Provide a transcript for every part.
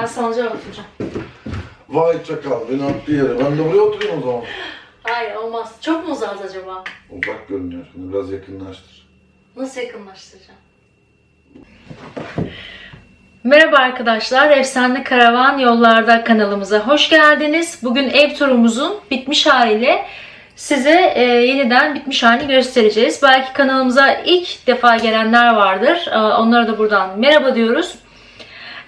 Ben salıncağa oturacağım. Vay çakal beni attı yere. Ben de buraya oturayım o zaman. Hayır olmaz. Çok mu uzak acaba? Uzak görünüyor. Şimdi biraz yakınlaştır. Nasıl yakınlaştıracağım? Merhaba arkadaşlar, Efsane Karavan Yollarda kanalımıza hoş geldiniz. Bugün ev turumuzun bitmiş haliyle size e, yeniden bitmiş halini göstereceğiz. Belki kanalımıza ilk defa gelenler vardır. E, onlara da buradan merhaba diyoruz.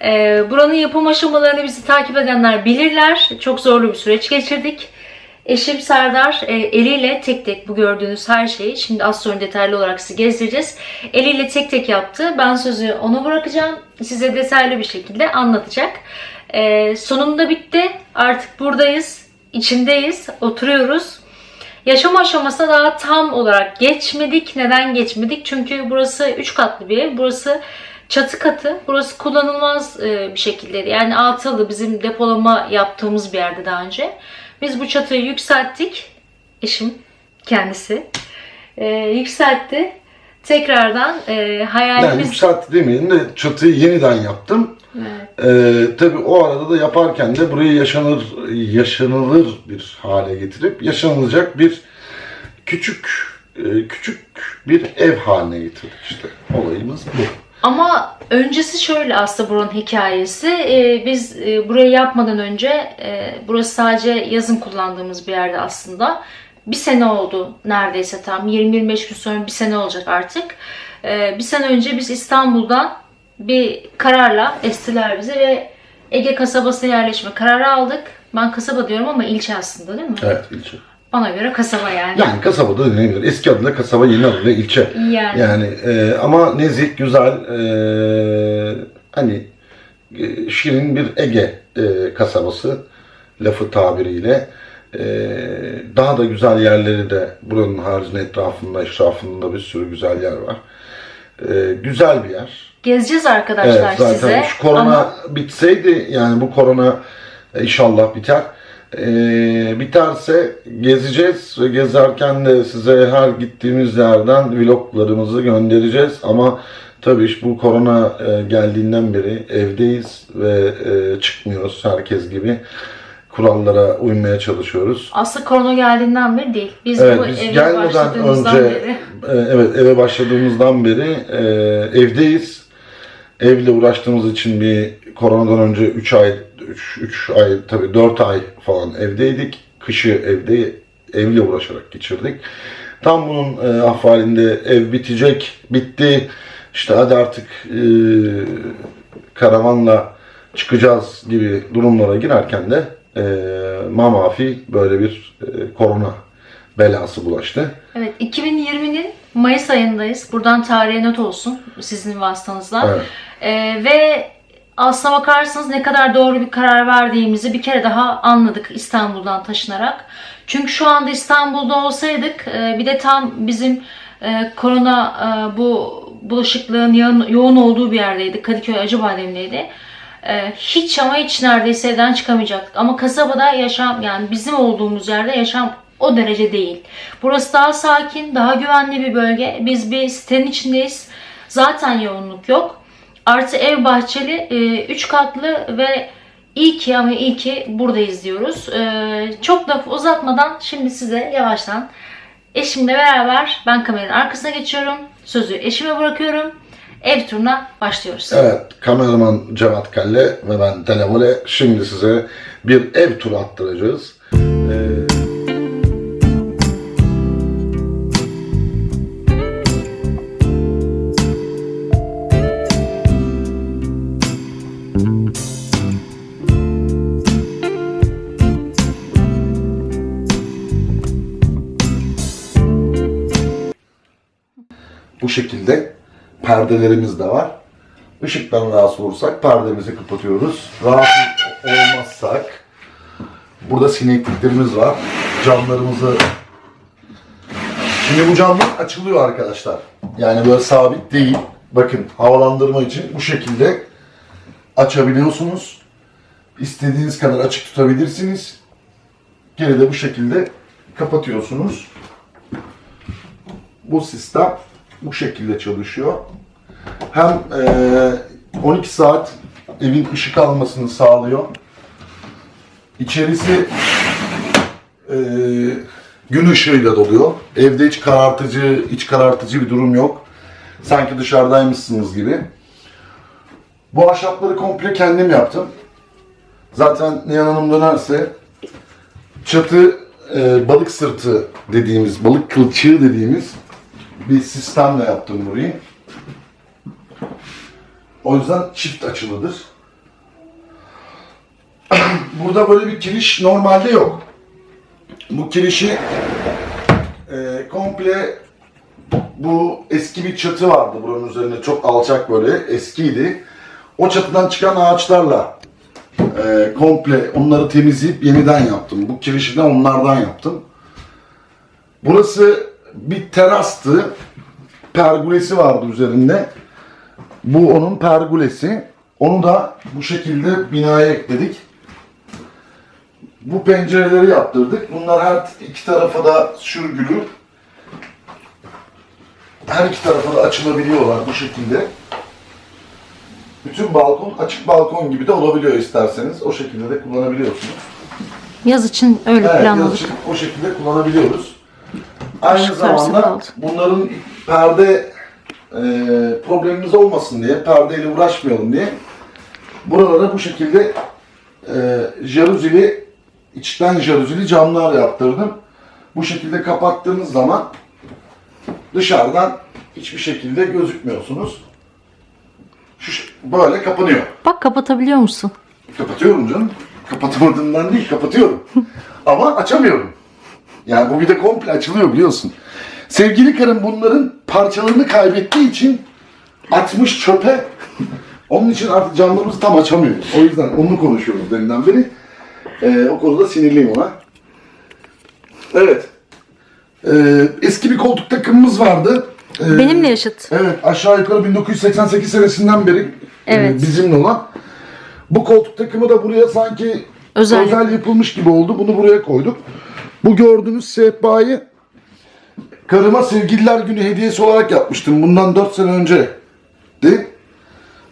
E, buranın yapım aşamalarını bizi takip edenler bilirler. Çok zorlu bir süreç geçirdik. Eşim Serdar e, eliyle tek tek bu gördüğünüz her şeyi şimdi az sonra detaylı olarak sizi gezdireceğiz. Eliyle tek tek yaptı. Ben sözü ona bırakacağım. Size detaylı bir şekilde anlatacak. E, sonunda bitti. Artık buradayız. içindeyiz. Oturuyoruz. Yaşam aşamasına daha tam olarak geçmedik. Neden geçmedik? Çünkü burası 3 katlı bir ev. Burası çatı katı. Burası kullanılmaz e, bir şekildeydi. Yani altılı bizim depolama yaptığımız bir yerde daha önce. Biz bu çatıyı yükselttik. Eşim kendisi e, yükseltti. Tekrardan e, Yani hayalimiz... yükseltti demeyelim de çatıyı yeniden yaptım. Evet. Ee, tabii o arada da yaparken de burayı yaşanır yaşanılır bir hale getirip yaşanılacak bir küçük küçük bir ev haline getirdik işte. Olayımız bu. Ama öncesi şöyle aslında buranın hikayesi. Ee, biz e, burayı yapmadan önce e, burası sadece yazın kullandığımız bir yerde aslında. Bir sene oldu neredeyse tam. 20-25 gün sonra bir sene olacak artık. Ee, bir sene önce biz İstanbul'dan bir kararla estiler bizi ve Ege kasabasına yerleşme kararı aldık. Ben kasaba diyorum ama ilçe aslında değil mi? Evet ilçe. Bana göre kasaba yani. Yani kasabada denilebilir. Eski adıyla kasaba, yeni adıyla ilçe. Yani. Yani e, ama nezih, güzel, e, hani e, şirin bir Ege e, kasabası lafı tabiriyle. E, daha da güzel yerleri de buranın haricinde etrafında, etrafında bir sürü güzel yer var. E, güzel bir yer. Gezeceğiz arkadaşlar Evet zaten size. şu korona Ama bitseydi yani bu korona e, inşallah biter. E, biterse gezeceğiz ve gezerken de size her gittiğimiz yerden vloglarımızı göndereceğiz. Ama tabii bu korona e, geldiğinden beri evdeyiz ve e, çıkmıyoruz herkes gibi. Kurallara uymaya çalışıyoruz. aslında korona geldiğinden beri değil. Biz Evet bu biz eve gelmeden başladığımızdan önce beri. e, evet eve başladığımızdan beri evdeyiz. Evle uğraştığımız için bir koronadan önce 3 ay 3, 3 ay tabii 4 ay falan evdeydik. Kışı evde evle uğraşarak geçirdik. Tam bunun e, ahvalinde ev bitecek, bitti. İşte hadi artık e, karavanla çıkacağız gibi durumlara girerken de e, mamafi böyle bir e, korona belası bulaştı. Evet 2020'nin Mayıs ayındayız. Buradan tarihe not olsun sizin vasıtanızla. Evet. Ee, ve aslına bakarsanız ne kadar doğru bir karar verdiğimizi bir kere daha anladık İstanbul'dan taşınarak. Çünkü şu anda İstanbul'da olsaydık e, bir de tam bizim e, korona e, bu bulaşıklığın yoğun, olduğu bir yerdeydik. Kadıköy Acıbadem'deydi. E, hiç ama hiç neredeyse evden çıkamayacaktık. Ama kasabada yaşam yani bizim olduğumuz yerde yaşam o derece değil. Burası daha sakin, daha güvenli bir bölge. Biz bir sitenin içindeyiz. Zaten yoğunluk yok. Artı ev bahçeli, 3 katlı ve iyi ki ama iyi ki buradayız diyoruz. E, çok laf uzatmadan şimdi size yavaştan eşimle beraber ben kameranın arkasına geçiyorum. Sözü eşime bırakıyorum. Ev turuna başlıyoruz. Evet, kameraman Cevat Kalle ve ben Televole şimdi size bir ev turu attıracağız. Ee, şekilde perdelerimiz de var. Işıktan rahatsız olursak perdemizi kapatıyoruz. Rahatsız olmazsak burada sinekliklerimiz var. Camlarımızı Şimdi bu camlar açılıyor arkadaşlar. Yani böyle sabit değil. Bakın havalandırma için bu şekilde açabiliyorsunuz. İstediğiniz kadar açık tutabilirsiniz. Geri de bu şekilde kapatıyorsunuz. Bu sistem bu şekilde çalışıyor. Hem eee, 12 saat evin ışık almasını sağlıyor. İçerisi e, gün ışığıyla doluyor. Evde hiç karartıcı, iç karartıcı bir durum yok. Sanki dışarıdaymışsınız gibi. Bu ahşapları komple kendim yaptım. Zaten Nihan Hanım dönerse çatı e, balık sırtı dediğimiz, balık kılçığı dediğimiz bir sistemle yaptım burayı. O yüzden çift açılıdır. Burada böyle bir kiriş normalde yok. Bu kirişi e, komple bu eski bir çatı vardı buranın üzerinde çok alçak böyle eskiydi. O çatıdan çıkan ağaçlarla e, komple onları temizleyip yeniden yaptım. Bu kirişi de onlardan yaptım. Burası bir terastı. Pergulesi vardı üzerinde. Bu onun pergulesi. Onu da bu şekilde binaya ekledik. Bu pencereleri yaptırdık. Bunlar her iki tarafa da sürgülü. Her iki tarafa da açılabiliyorlar bu şekilde. Bütün balkon açık balkon gibi de olabiliyor isterseniz. O şekilde de kullanabiliyorsunuz. Yaz için öyle Evet, planladık. yazıcı o şekilde kullanabiliyoruz. Aynı Işık zamanda kaldı. bunların perde e, problemimiz olmasın diye, perdeyle uğraşmayalım diye buralara bu şekilde e, jaruzili, içten jaruzili camlar yaptırdım. Bu şekilde kapattığınız zaman dışarıdan hiçbir şekilde gözükmüyorsunuz. Şu böyle kapanıyor. Bak kapatabiliyor musun? Kapatıyorum canım. Kapatamadığımdan değil, kapatıyorum. Ama açamıyorum. Yani bu bir de komple açılıyor biliyorsun. Sevgili karım bunların parçalarını kaybettiği için atmış çöpe. Onun için artık camlarımızı tam açamıyoruz. O yüzden onu konuşuyoruz deminden beri. Ee, o konuda sinirliyim ona. Evet. Ee, eski bir koltuk takımımız vardı. Ee, Benimle yaşıt. Evet aşağı yukarı 1988 senesinden beri Evet. e, bizimle olan. Bu koltuk takımı da buraya sanki Özel. özel, yapılmış gibi oldu. Bunu buraya koyduk. Bu gördüğünüz sehpayı karıma sevgililer günü hediyesi olarak yapmıştım. Bundan 4 sene önce.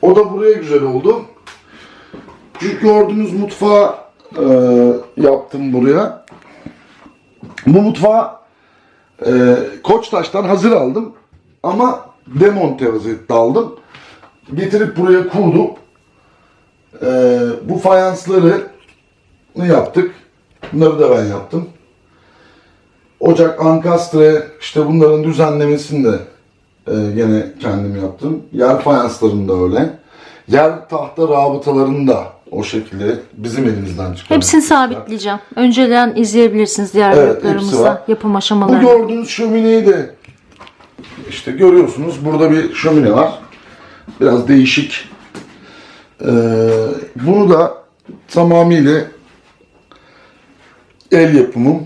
O da buraya güzel oldu. Şu gördüğünüz mutfağı e, yaptım buraya. Bu mutfağı e, Koçtaş'tan hazır aldım. Ama demonte vaziyette aldım. Getirip buraya kurdum. E, bu fayansları yaptık? Bunları da ben yaptım. Ocak, ankastre, işte bunların düzenlemesini de e, gene kendim yaptım. Yer fayanslarını da öyle. Yer tahta rabıtalarını da o şekilde bizim elimizden çıkan. Hepsini sabitleyeceğim. Önceden izleyebilirsiniz diğer Evet, yapım Bu aşamalarını. gördüğünüz şömineyi de işte görüyorsunuz. Burada bir şömine var. Biraz değişik. Ee, bunu da tamamıyla el yapımım.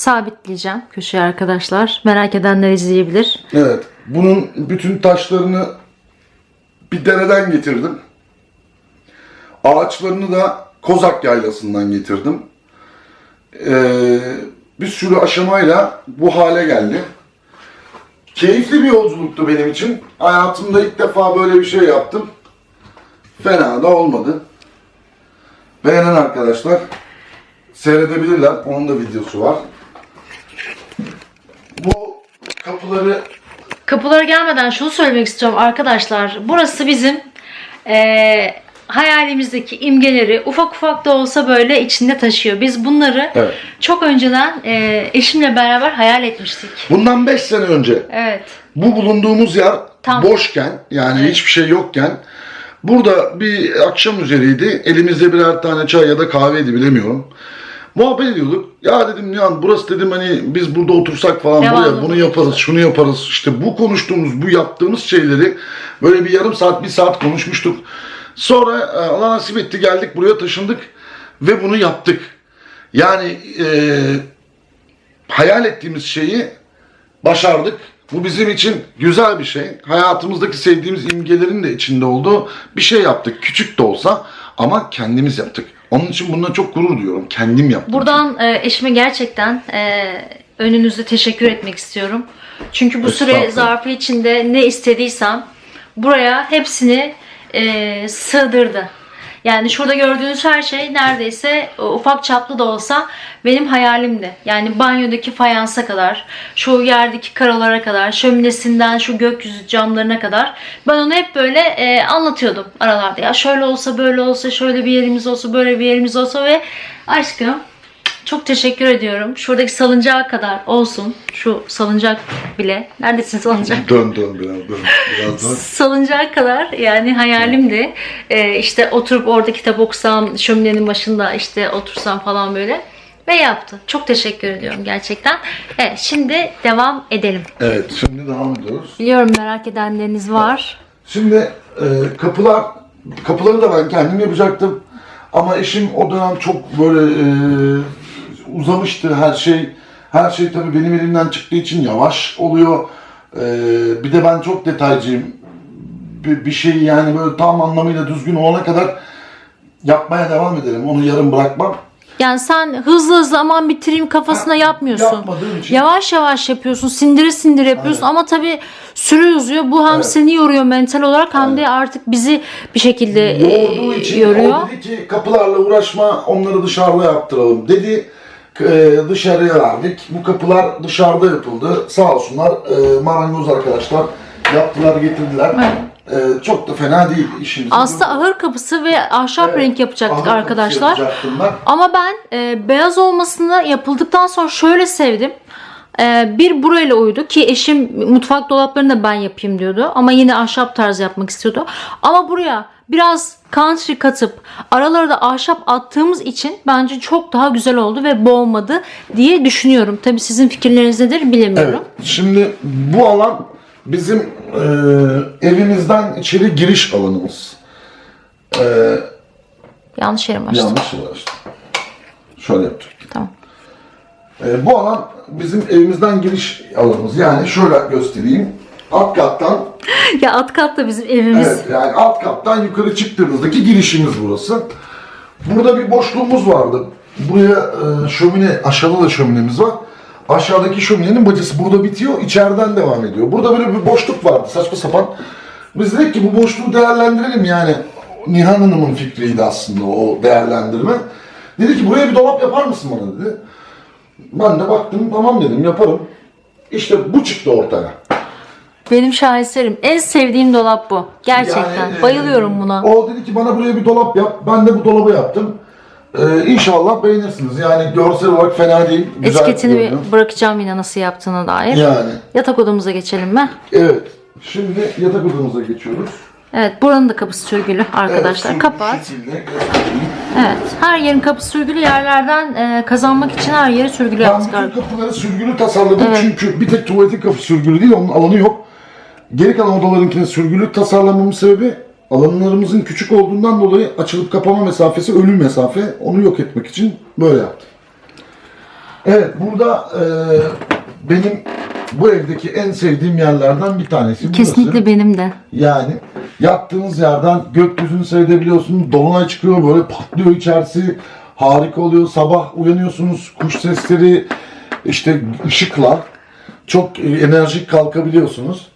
Sabitleyeceğim köşeye arkadaşlar. Merak edenler izleyebilir. Evet. Bunun bütün taşlarını bir dereden getirdim. Ağaçlarını da Kozak Yaylası'ndan getirdim. Ee, bir sürü aşamayla bu hale geldi. Keyifli bir yolculuktu benim için. Hayatımda ilk defa böyle bir şey yaptım. Fena da olmadı. Beğenen arkadaşlar seyredebilirler. Onun da videosu var. Kapıları Kapılara gelmeden şunu söylemek istiyorum arkadaşlar. Burası bizim eee, hayalimizdeki imgeleri ufak ufak da olsa böyle içinde taşıyor. Biz bunları Evet. çok önceden eee, eşimle beraber hayal etmiştik. Bundan 5 sene önce Evet. bu bulunduğumuz yer Tam. boşken yani Evet. hiçbir şey yokken burada bir akşam üzeriydi. Elimizde birer tane çay ya da kahveydi bilemiyorum. Muhabbet ediyorduk. Ya dedim Nihan burası dedim hani biz burada otursak falan Devamlı buraya bunu yaparız, şunu yaparız. İşte bu konuştuğumuz, bu yaptığımız şeyleri böyle bir yarım saat, bir saat konuşmuştuk. Sonra e, Allah nasip etti geldik buraya taşındık ve bunu yaptık. Yani e, hayal ettiğimiz şeyi başardık. Bu bizim için güzel bir şey. Hayatımızdaki sevdiğimiz imgelerin de içinde olduğu bir şey yaptık. Küçük de olsa ama kendimiz yaptık. Onun için bundan çok gurur duyuyorum. Kendim yaptım. Buradan e, eşime gerçekten e, önünüzde teşekkür etmek istiyorum. Çünkü bu süre zarfı içinde ne istediysem buraya hepsini e, sığdırdı. Yani şurada gördüğünüz her şey neredeyse ufak çaplı da olsa benim hayalimdi. Yani banyodaki fayansa kadar, şu yerdeki karalara kadar, şöminesinden şu gökyüzü camlarına kadar ben onu hep böyle e, anlatıyordum aralarda. Ya şöyle olsa böyle olsa şöyle bir yerimiz olsa böyle bir yerimiz olsa ve aşkım çok teşekkür ediyorum. Şuradaki salıncağa kadar olsun. Şu salıncak bile. Neredesin salıncak? Dön dön biraz dön. Biraz dön. Salıncağa kadar yani hayalimdi. Ee, işte oturup orada kitap okusam, şöminenin başında işte otursam falan böyle. Ve yaptı. Çok teşekkür ediyorum gerçekten. Evet şimdi devam edelim. Evet şimdi devam ediyoruz. Biliyorum merak edenleriniz var. Şimdi e, kapılar, kapıları da ben kendim yapacaktım. Ama eşim o dönem çok böyle e, uzamıştı her şey. Her şey tabii benim elimden çıktığı için yavaş oluyor. E, bir de ben çok detaycıyım. Bir, bir şeyi yani böyle tam anlamıyla düzgün olana kadar yapmaya devam ederim. Onu yarım bırakmam. Yani sen hızlı hızlı aman bitireyim kafasına yapmıyorsun. Yapmadığım için. Yavaş yavaş yapıyorsun, sindire sindire yapıyorsun ama tabii süre uzuyor. Bu hem Evet. seni yoruyor mental olarak hem de artık bizi bir şekilde e, Yorduğu için yoruyor. o dedi ki kapılarla uğraşma onları dışarıda yaptıralım dedi. E, dışarıya verdik. Bu kapılar dışarıda yapıldı. Sağ olsunlar e, marangoz arkadaşlar yaptılar getirdiler. E, çok da fena değil işimiz. Aslında ahır kapısı ve ahşap Evet, renk yapacaktık arkadaşlar. yapacaktım ben. Ama ben e, beyaz olmasını yapıldıktan sonra şöyle sevdim. E, bir burayla uydu ki eşim mutfak dolaplarını da ben yapayım diyordu. Ama yine ahşap tarzı yapmak istiyordu. Ama buraya biraz country katıp aralara da ahşap attığımız için bence çok daha güzel oldu ve boğmadı diye düşünüyorum. Tabii sizin fikirleriniz nedir Evet. bilemiyorum. Şimdi bu alan bizim e, evimizden içeri giriş alanımız. E, Yanlış yerim açtım. yanlış uğraştım. Şöyle yaptık. Tamam. E, bu alan bizim evimizden giriş alanımız. Yani şöyle göstereyim. Alt kattan, Ya alt kat da bizim evimiz. evet yani alt kattan yukarı çıktığımızdaki girişimiz burası. Burada bir boşluğumuz vardı. Buraya e, şömine, aşağıda da şöminemiz var. Aşağıdaki şöminenin bacası burada bitiyor, içeriden devam ediyor. Burada böyle bir boşluk vardı saçma sapan. Biz dedik ki bu boşluğu değerlendirelim yani. Nihan Hanım'ın fikriydi aslında o değerlendirme. Dedi ki buraya bir dolap yapar mısın bana dedi. Ben de baktım tamam dedim yaparım. İşte bu çıktı ortaya. Benim şaheserim. En sevdiğim dolap bu. Gerçekten. Yani, e, Bayılıyorum buna. O dedi ki bana buraya bir dolap yap. Ben de bu dolabı yaptım. Ee, inşallah beğenirsiniz. Yani görsel olarak fena değil. Güzel Etiketini görünüyor. bırakacağım yine nasıl yaptığına dair. Yani Yatak odamıza geçelim mi? evet. Şimdi yatak odamıza geçiyoruz. Evet buranın da kapısı sürgülü arkadaşlar. Evet, Kapat. şekilde. Evet. Her yerin kapısı sürgülü yerlerden e, kazanmak için her yeri sürgülü Ben yaptık bütün arkadaşlar. kapıları sürgülü tasarladım Evet. çünkü bir tek tuvaletin kapısı sürgülü değil, onun alanı yok. Geri kalan odalarınkini sürgülü tasarlamamın sebebi alanlarımızın küçük olduğundan dolayı açılıp kapama mesafesi ölü mesafe. Onu yok etmek için böyle yaptım. Evet, burada e, benim bu evdeki en sevdiğim yerlerden bir tanesi burası. Kesinlikle benim de. Yani yattığınız yerden gökyüzünü seyredebiliyorsunuz. Dolunay çıkıyor böyle patlıyor içerisi. Harika oluyor. Sabah uyanıyorsunuz. Kuş sesleri işte ışıkla çok e, enerjik kalkabiliyorsunuz.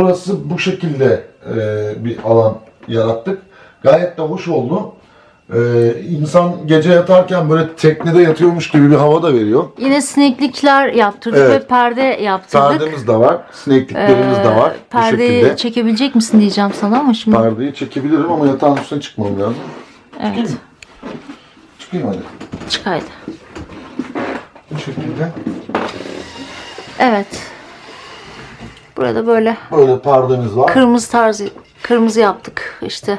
Burası bu şekilde e, bir alan yarattık. Gayet de hoş oldu. E, insan gece yatarken böyle teknede yatıyormuş gibi bir hava da veriyor. Yine sineklikler yaptırdık Evet. ve perde yaptırdık. Perdemiz de var. Sinekliklerimiz de var. bu Perdeyi şekilde. çekebilecek misin diyeceğim sana ama şimdi. Perdeyi çekebilirim ama yatağın üstüne çıkmam lazım. Evet. Çıkayım hadi. Çık haydi. Bu şekilde. Evet. Burada böyle Böyle perdemiz var. kırmızı tarzı kırmızı yaptık. İşte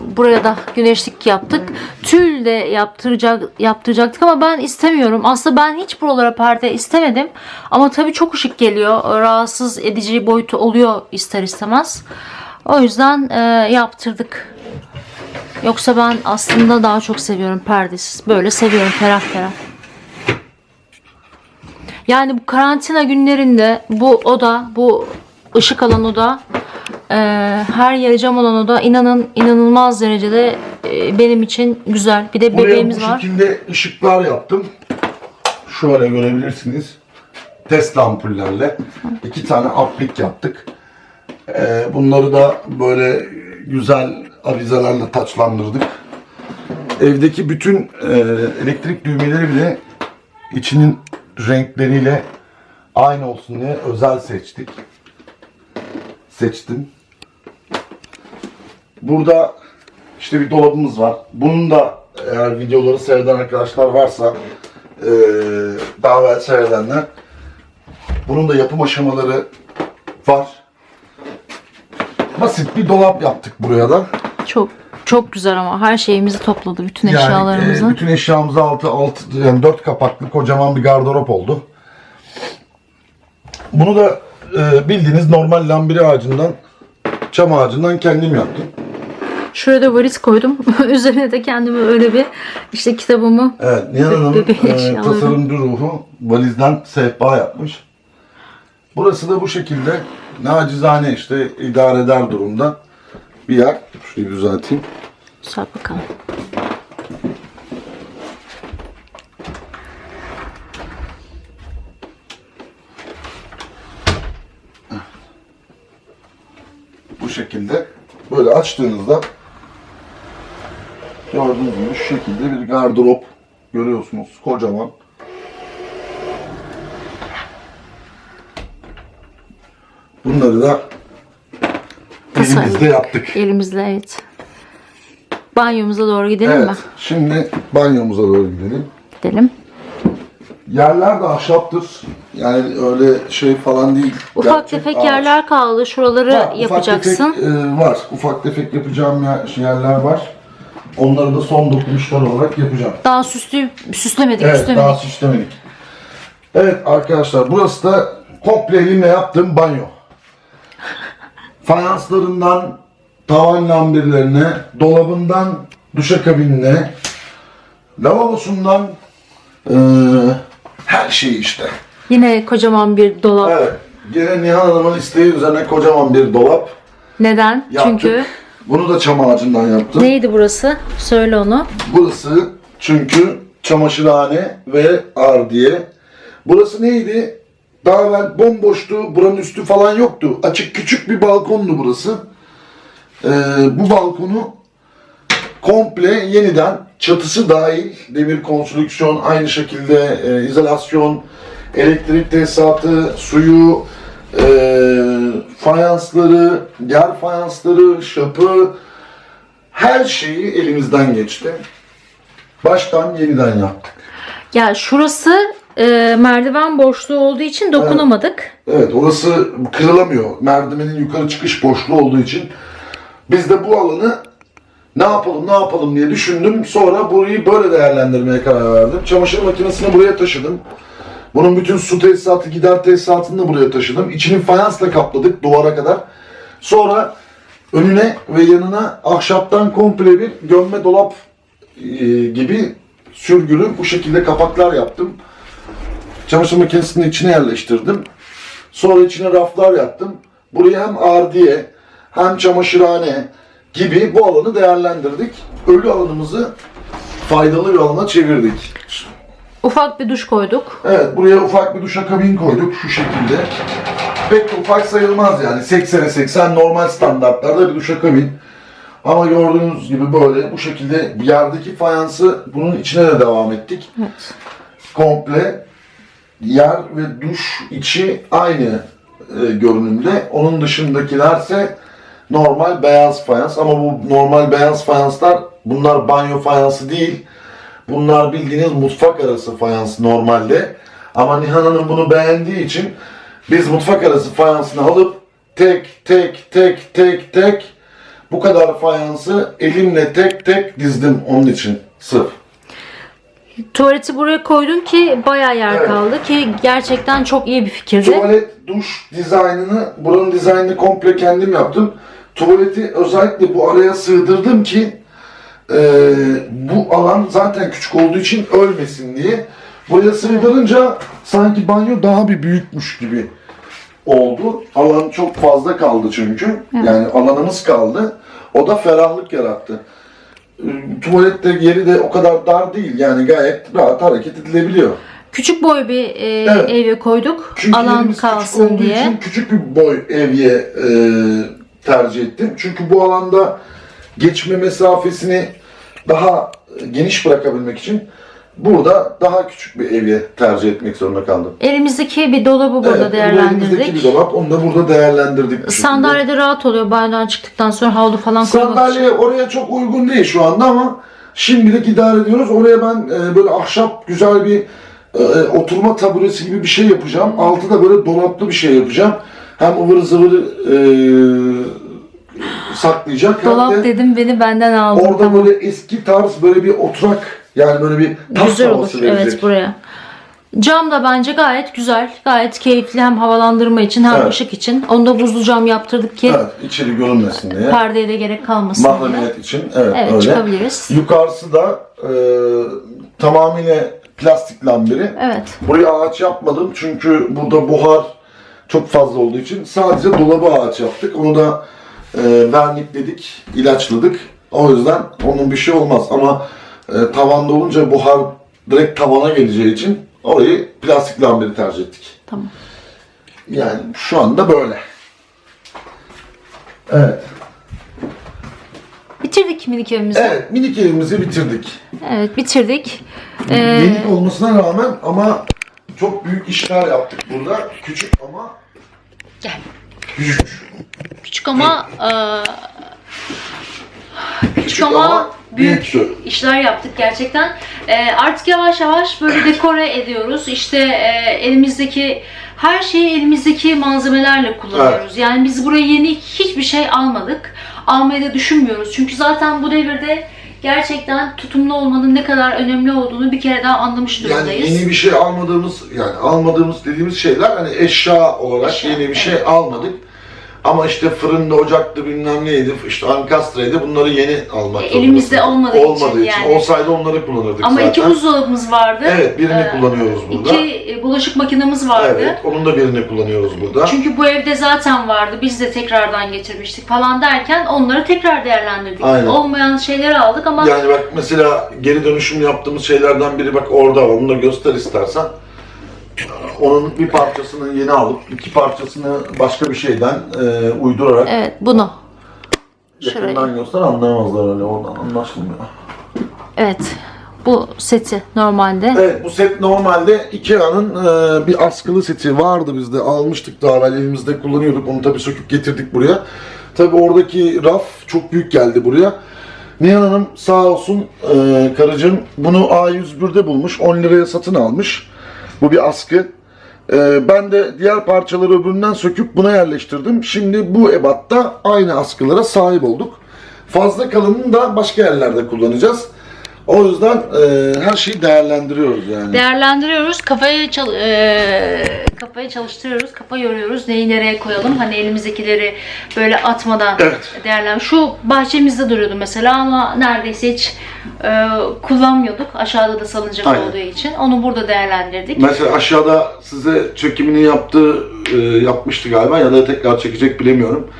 buraya da güneşlik yaptık. Tül de yaptıracak yaptıracaktık ama ben istemiyorum. Aslında ben hiç buralara perde istemedim. Ama tabii çok ışık geliyor. Rahatsız edici boyutu oluyor ister istemez. O yüzden e, yaptırdık. Yoksa ben aslında daha çok seviyorum perdesiz. Böyle seviyorum ferah ferah yani bu karantina günlerinde bu oda, bu ışık alan oda, e, her yeri cam olan oda inanın inanılmaz derecede e, benim için güzel. Bir de Buraya bebeğimiz bu var. şekilde ışıklar yaptım. Şöyle görebilirsiniz. Test ampullerle. iki tane aplik yaptık. Ee, bunları da böyle güzel avizelerle taçlandırdık. Evdeki bütün e, elektrik düğmeleri bile içinin renkleriyle aynı olsun diye özel seçtik. Seçtim. Burada işte bir dolabımız var. Bunun da eğer videoları seyreden arkadaşlar varsa e, daha evvel seyredenler bunun da yapım aşamaları var. Basit bir dolap yaptık buraya da. Çok çok güzel ama her şeyimizi topladı. Bütün Yani eşyalarımızı. e, bütün eşyamızı altı, altı yani dört kapaklı kocaman bir gardırop oldu. Bunu da e, bildiğiniz normal lambiri ağacından çam ağacından kendim yaptım. Şuraya da valiz koydum. Üzerine de kendime öyle bir işte kitabımı Evet, Nihan Hanım e, tasarımcı ruhu valizden sehpa yapmış. Burası da bu şekilde nacizane işte idare eder durumda bir yer. Şurayı düzelteyim. Sar bakalım. Bu şekilde böyle açtığınızda gördüğünüz gibi şu şekilde bir gardırop görüyorsunuz kocaman. Bunları da elimizde Tasarladık. yaptık. Elimizle evet. Banyomuza doğru gidelim Evet, mi? şimdi banyomuza doğru gidelim. Gidelim. Yerler de ahşaptır. Yani öyle şey falan değil. Ufak Gerçek tefek ağaç. yerler kaldı. Şuraları ufak yapacaksın. tefek, e, var. Ufak tefek yapacağım yer, yerler var. Onları da son dokunuşlar olarak yapacağım. Daha süslü süslemedik, Evet, süslemedik. daha süslemedik. Evet arkadaşlar, burası da komple elimle yaptığım banyo. Fayanslarından tavan lambirlerine, dolabından duşakabinine, lavabosundan eee, her şeyi işte. Yine kocaman bir dolap. Evet. Gene Nihan Hanım'ın isteği üzerine kocaman bir dolap Neden? yaptık. Çünkü Bunu da çam ağacından yaptım. neydi burası? Söyle onu. Burası çünkü çamaşırhane ve ardiye. Burası neydi? Daha evvel bomboştu. Buranın üstü falan yoktu. Açık küçük bir balkondu burası. Ee, bu balkonu komple yeniden çatısı dahil demir konstrüksiyon aynı şekilde e, izolasyon elektrik tesisatı suyu e, fayansları yer fayansları şapı her şeyi elimizden geçti. Baştan yeniden yaptık. Ya şurası e, merdiven boşluğu olduğu için dokunamadık. Evet orası kırılamıyor. Merdivenin yukarı çıkış boşluğu olduğu için. Biz de bu alanı ne yapalım ne yapalım diye düşündüm. Sonra burayı böyle değerlendirmeye karar verdim. Çamaşır makinesini buraya taşıdım. Bunun bütün su tesisatı, gider tesisatını da buraya taşıdım. İçini fayansla kapladık duvara kadar. Sonra önüne ve yanına ahşaptan komple bir gömme dolap e, gibi sürgülü bu şekilde kapaklar yaptım. Çamaşır makinesinin içine yerleştirdim. Sonra içine raflar yaptım. Buraya hem ardiye hem çamaşırhane gibi bu alanı değerlendirdik. Ölü alanımızı faydalı bir alana çevirdik. Ufak bir duş koyduk. Evet buraya ufak bir duşakabin koyduk şu şekilde. Pek de ufak sayılmaz yani 80'e 80 normal standartlarda bir duşakabin. Ama gördüğünüz gibi böyle bu şekilde yerdeki fayansı bunun içine de devam ettik. Evet. komple yer ve duş içi aynı e, görünümde. Onun dışındakilerse normal beyaz fayans ama bu normal beyaz fayanslar bunlar banyo fayansı değil. Bunlar bildiğiniz mutfak arası fayans normalde. Ama Nihan Hanım bunu beğendiği için biz mutfak arası fayansını alıp tek tek tek tek tek bu kadar fayansı elimle tek tek dizdim onun için sırf. Tuvaleti buraya koydum ki bayağı yer Evet. kaldı ki gerçekten çok iyi bir fikirdi. Tuvalet, duş dizaynını, buranın dizaynını komple kendim yaptım. Tuvaleti özellikle bu araya sığdırdım ki e, bu alan zaten küçük olduğu için ölmesin diye. Buraya sığdırınca sanki banyo daha bir büyükmüş gibi oldu. Alan çok fazla kaldı çünkü. Yani alanımız kaldı. O da ferahlık yarattı. Tuvalette yeri de o kadar dar değil. Yani gayet rahat hareket edilebiliyor. Küçük boy bir e, Evet. eve koyduk. Çünkü Alan küçük kalsın olduğu diye. için küçük bir boy evye e, tercih ettim. Çünkü bu alanda geçme mesafesini daha geniş bırakabilmek için burada daha küçük bir evi tercih etmek zorunda kaldım. Elimizdeki bir dolabı burada Evet, bu elimizdeki bir değerlendirdik. dolap, onu da burada değerlendirdik. Sandalyede rahat oluyor banyodan çıktıktan sonra havlu falan koymak için. Sandalye oraya çok uygun değil şu anda ama şimdilik idare ediyoruz. Oraya ben e, böyle ahşap güzel bir e, oturma taburesi gibi bir şey yapacağım. Altı da böyle dolaplı bir şey yapacağım. Hem ıvır zıvırı e, saklayacak Dolap de dedim beni benden aldın. orada tamam. böyle eski tarz böyle bir oturak yani böyle bir tas Güzel olur. verecek. Evet buraya. Cam da bence gayet güzel. Gayet keyifli hem havalandırma için hem Evet. ışık için. Onu da buzlu cam yaptırdık ki Evet, içeri görünmesin diye. perdeye de gerek kalmasın. Mahremiyet için evet, Evet öyle. çıkabiliriz. Yukarısı da e, tamamıyla plastik lambiri. Evet. Buraya ağaç yapmadım çünkü burada buhar çok fazla olduğu için sadece dolabı ağaç yaptık. Onu da e, vernikledik, ilaçladık. O yüzden onun bir şey olmaz ama e, tavanda olunca buhar direkt tavana geleceği için orayı plastik lambiri tercih ettik. Tamam. Yani şu anda böyle. Evet. Bitirdik minik evimizi. Evet, Evet, minik evimizi bitirdik. bitirdik. Ee, Minik olmasına rağmen ama çok büyük işler yaptık burada. Küçük ama Gel. küçük. Küçük ama eee, küçük, ama, büyük büyüktü. işler yaptık gerçekten. Eee, artık yavaş yavaş böyle dekore ediyoruz. İşte eee, elimizdeki her şeyi elimizdeki malzemelerle kullanıyoruz. Yani biz buraya yeni hiçbir şey almadık. Almayı da düşünmüyoruz. Çünkü zaten bu devirde gerçekten tutumlu olmanın ne kadar önemli olduğunu bir kere daha anlamış Yani durumdayız. yeni bir şey almadığımız yani almadığımız dediğimiz şeyler hani eşya olarak Eşya, yeni bir şey almadık. Ama işte fırında, ocakta bilmem neydi, işte ankastreydi bunları yeni almak E, zorundasın. elimizde olmadığı için Olmadığı için. yani. Olsaydı onları kullanırdık Ama zaten. iki buzdolabımız vardı. Evet birini Ee, kullanıyoruz burada. İki e, bulaşık makinemiz vardı. Evet onun da birini kullanıyoruz burada. Çünkü bu evde zaten vardı. Biz de tekrardan getirmiştik falan derken onları tekrar değerlendirdik. Aynen. Olmayan şeyleri aldık ama Yani bak mesela geri dönüşüm yaptığımız şeylerden biri bak orada var. Onu da göster istersen. Onun bir parçasını yeni alıp iki parçasını başka bir şeyden e, uydurarak evet bunu. Şurayı. yakından göster anlayamazlar öyle oradan anlaşılmıyor. Evet. Bu seti normalde. Evet bu set normalde Ikea'nın e, bir askılı seti vardı bizde almıştık daha evvel elimizde kullanıyorduk onu tabii söküp getirdik buraya. Tabii oradaki raf çok büyük geldi buraya. Nihan Hanım sağ olsun e, karıcığım bunu A101'de bulmuş 10 liraya satın almış. Bu bir askı. E, ben de diğer parçaları öbüründen söküp buna yerleştirdim. Şimdi bu ebatta aynı askılara sahip olduk. Fazla kalanını da başka yerlerde kullanacağız. O yüzden e, her şeyi değerlendiriyoruz yani. Değerlendiriyoruz. Kafayı çal- e, kafayı çalıştırıyoruz. Kafa yoruyoruz. Neyi nereye koyalım? Hani elimizdekileri böyle atmadan Evet. değerlen. Şu bahçemizde duruyordu mesela ama neredeyse hiç e, kullanmıyorduk. Aşağıda da salıncak Aynen. olduğu için. Onu burada değerlendirdik. Mesela aşağıda size çekimini yaptığı e, yapmıştı galiba ya da tekrar çekecek bilemiyorum.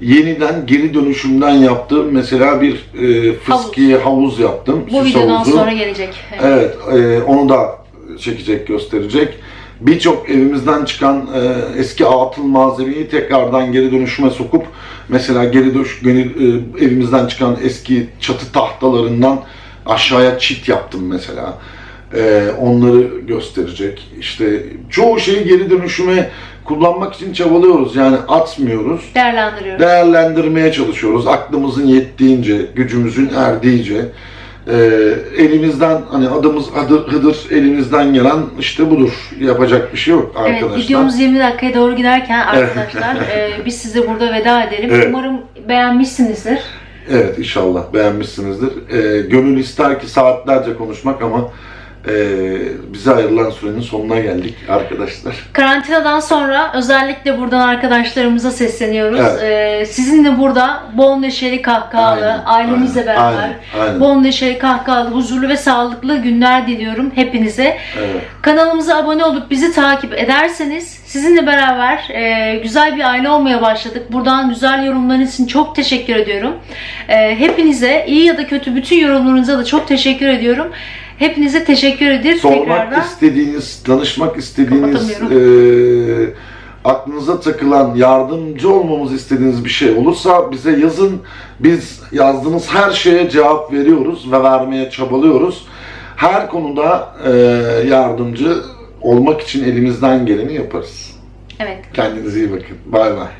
Yeniden geri dönüşümden yaptığım mesela bir e, fıskiye havuz. yaptım. Bu videodan havuzu. sonra gelecek. Evet, e, onu da çekecek, gösterecek. Birçok evimizden çıkan e, eski atıl malzemeyi tekrardan geri dönüşüme sokup mesela geri dönüş geri, e, evimizden çıkan eski çatı tahtalarından aşağıya çit yaptım mesela. E, onları gösterecek. İşte çoğu şeyi geri dönüşüme kullanmak için çabalıyoruz. Yani atmıyoruz Değerlendiriyoruz. değerlendirmeye çalışıyoruz. Aklımızın yettiğince, gücümüzün erdiğince e, elimizden hani adımız Hıdır, Hıdır elimizden gelen işte budur. Yapacak bir şey yok Evet, arkadaşlar. videomuz 20 dakikaya doğru giderken arkadaşlar e, biz size burada veda edelim. Evet. Umarım beğenmişsinizdir. Evet inşallah beğenmişsinizdir. E, gönül ister ki saatlerce konuşmak ama e, bize ayrılan sürenin sonuna geldik arkadaşlar. Karantinadan sonra özellikle buradan arkadaşlarımıza sesleniyoruz. Evet. E, sizinle burada bol neşeli kahkahalı, Aynen, ailemizle aynen, beraber aynen, aynen. bol neşeli kahkahalı, huzurlu ve sağlıklı günler diliyorum hepinize. Evet. Kanalımıza abone olup bizi takip ederseniz sizinle beraber e, güzel bir aile olmaya başladık. Buradan güzel yorumlarınız için çok teşekkür ediyorum. E, hepinize iyi ya da kötü bütün yorumlarınıza da çok teşekkür ediyorum. Hepinize teşekkür edip Sormak tekrardan istediğiniz, danışmak istediğiniz e, aklınıza takılan, yardımcı olmamızı istediğiniz bir şey olursa bize yazın. Biz yazdığınız her şeye cevap veriyoruz ve vermeye çabalıyoruz. Her konuda e, yardımcı olmak için elimizden geleni yaparız. Evet. Kendinize iyi bakın. Bay bay.